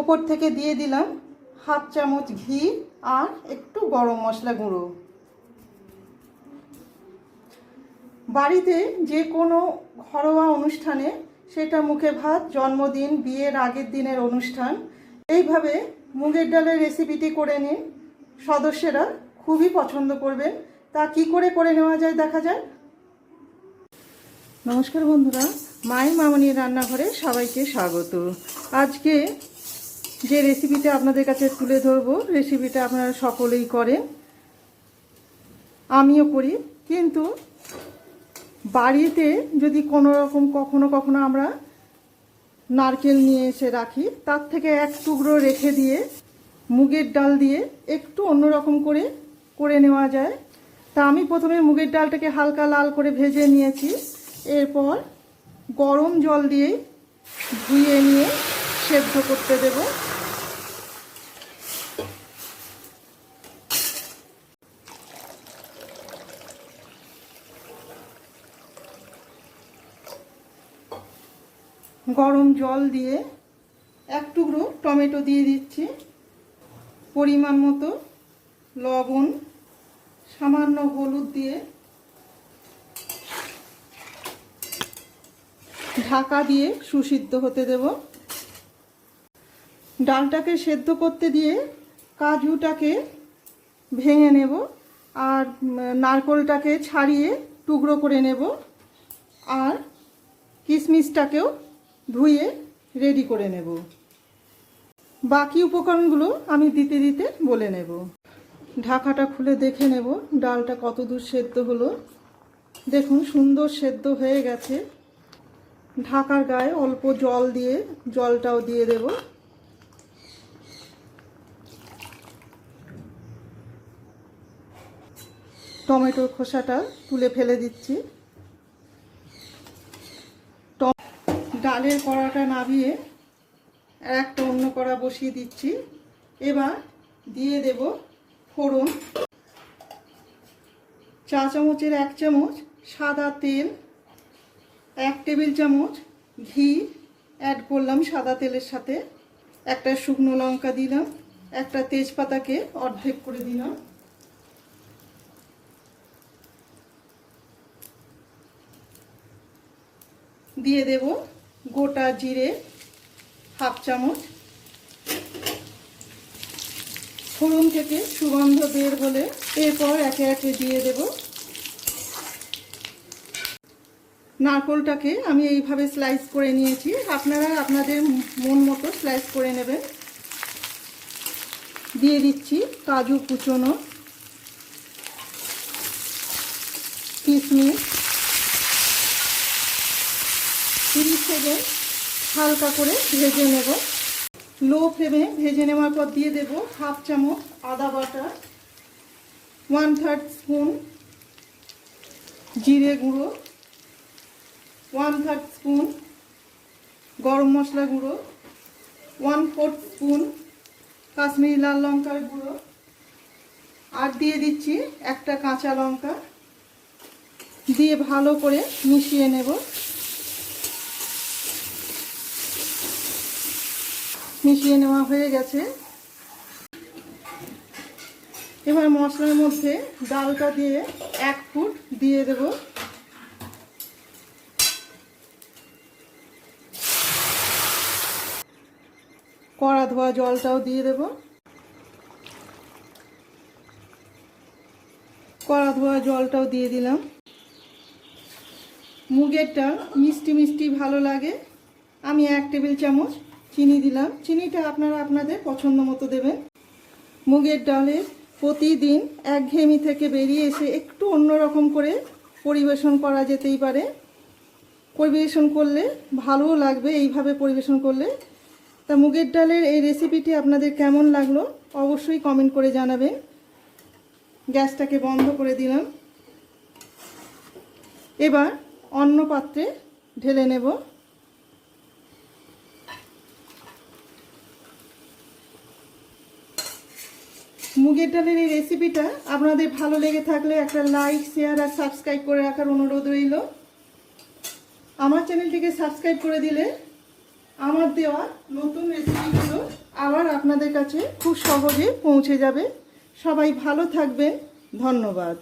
ওপর থেকে দিয়ে দিলাম হাফ চামচ ঘি আর একটু গরম মশলা গুঁড়ো। বাড়িতে যে কোনো ঘরোয়া অনুষ্ঠানে সেটা মুখে ভাত, জন্মদিন, বিয়ের আগের দিনের অনুষ্ঠান, এইভাবে মুগের ডালের রেসিপিটি করে নিন। সদস্যরা খুবই পছন্দ করবেন। তা কি করে করে নেওয়া যায় দেখা যায় নমস্কার বন্ধুরা, মাই মামনির রান্নাঘরে সবাইকে স্বাগত। আজকে যে রেসিপিটা আপনাদের কাছে তুলে ধরবো রেসিপিটা আপনারা সকলেই করেন। আমিও করি, কিন্তু বাড়িতে যদি কোনো রকম কখনো কখনো আমরা নারকেল নিয়ে এসে রাখি, তার থেকে এক টুকরো রেখে দিয়ে, মুগের ডাল দিয়ে একটু অন্যরকম করে করে নেওয়া যায়। তা আমি প্রথমে মুগের ডালটাকে হালকা লাল করে ভেজে নিয়েছি। এরপর গরম জল দিয়ে ধুয়ে নিয়ে সেদ্ধ করতে দেবো। গরম জল দিয়ে এক টুকরো টমেটো দিয়ে দিচ্ছি। পরিমাণ মতো লবণ, সামান্য হলুদ দিয়ে। ঢাকা দিয়ে সুসিদ্ধ হতে দেব। ডালটাকে সেদ্ধ করতে দিয়ে কাজুটাকে ভেঙে নেব আর নারকোলটাকে ছাড়িয়ে টুকরো করে নেব আর কিশমিশটাকেও ধুয়ে রেডি করে নেব। বাকি উপকরণগুলো আমি দিতে দিতে বলে নেব। ঢাকাটা খুলে দেখে নেব ডালটা কত দূর সেদ্ধ হলো। দেখুন, সুন্দর সেদ্ধ হয়ে গেছে। ঢাকার গায়ে অল্প জল দিয়ে জলটাও দিয়ে দেব। টমেটোর খোসাটা তুলে ফেলে দিচ্ছি। ডালের কড়াটা আর একটা অন্য কড়া বসিয়ে দিচ্ছি। এবার দিয়ে দেব ফোড়ন। চা চামচের এক চামচ সাদা তেল, এক টেবিল চামচ ঘি অ্যাড করলাম সাদা তেলের সাথে। একটা শুকনো লঙ্কা দিলাম, একটা তেজপাতাকে অর্ধেক করে দিলাম। দিয়ে দেব গোটা জিরে হাফ চামচ। ফোড়ন থেকে সুগন্ধ বের হলে এরপর একে একে দিয়ে দেব। নারকোলটাকে আমি এইভাবে স্লাইস করে নিয়েছি। আপনারা আপনাদের মন মতো স্লাইস করে নেবেন। দিয়ে দিচ্ছি কাজু কুচোনো, কিশমিশ সেকেন্ড হালকা করে ভেজে নেব। লো ফ্লেমে ভেজে নেওয়ার পর দিয়ে দেব হাফ চামচ আদা বাটা ওয়ান থার্ড স্পুন জিরে গুঁড়ো ওয়ান থার্ড স্পুন গরম মশলা গুঁড়ো ওয়ান ফোর্থ স্পুন কাশ্মীরি লাল লঙ্কার গুঁড়ো আর দিয়ে দিচ্ছি একটা কাঁচা লঙ্কা। দিয়ে ভালো করে মিশিয়ে নেব। মিশিয়ে নেওয়া হয়ে গেছে। এবার মশলার মধ্যে ডালটা দিয়ে এক ফুট দিয়ে দেব। কড়া ধোয়া জলটাও দিয়ে দেব। কড়া ধোয়া জলটাও দিয়ে দিলাম। মুগেরটা মিষ্টি মিষ্টি ভালো লাগে। আমি এক টেবিল চামচ চিনি দিলাম। চিনিটা আপনারা আপনাদের পছন্দ মতো দেবেন। মুগের ডালের প্রতিদিন একঘেয়েমি থেকে বেরিয়ে এসে একটু অন্যরকম করে পরিবেশন করা যেতেই পারে। পরিবেশন করলে ভালোও লাগবে, এইভাবে পরিবেশন করলে। তা মুগের ডালের এই রেসিপিটি আপনাদের কেমন লাগল অবশ্যই কমেন্ট করে জানাবেন। গ্যাসটাকে বন্ধ করে দিলাম। এবার অন্য পাত্রে ঢেলে নেব। মুগের ডালের এই রেসিপিটা আপনাদের ভালো লেগে থাকলে একটা লাইক শেয়ার আর সাবস্ক্রাইব করে রাখার অনুরোধ রইল। আমার চ্যানেলটিকে সাবস্ক্রাইব করে দিলে আমার দেওয়া নতুন রেসিপিগুলো আবার আপনাদের কাছে খুব সহজে পৌঁছে যাবে। সবাই ভালো থাকবেন। ধন্যবাদ।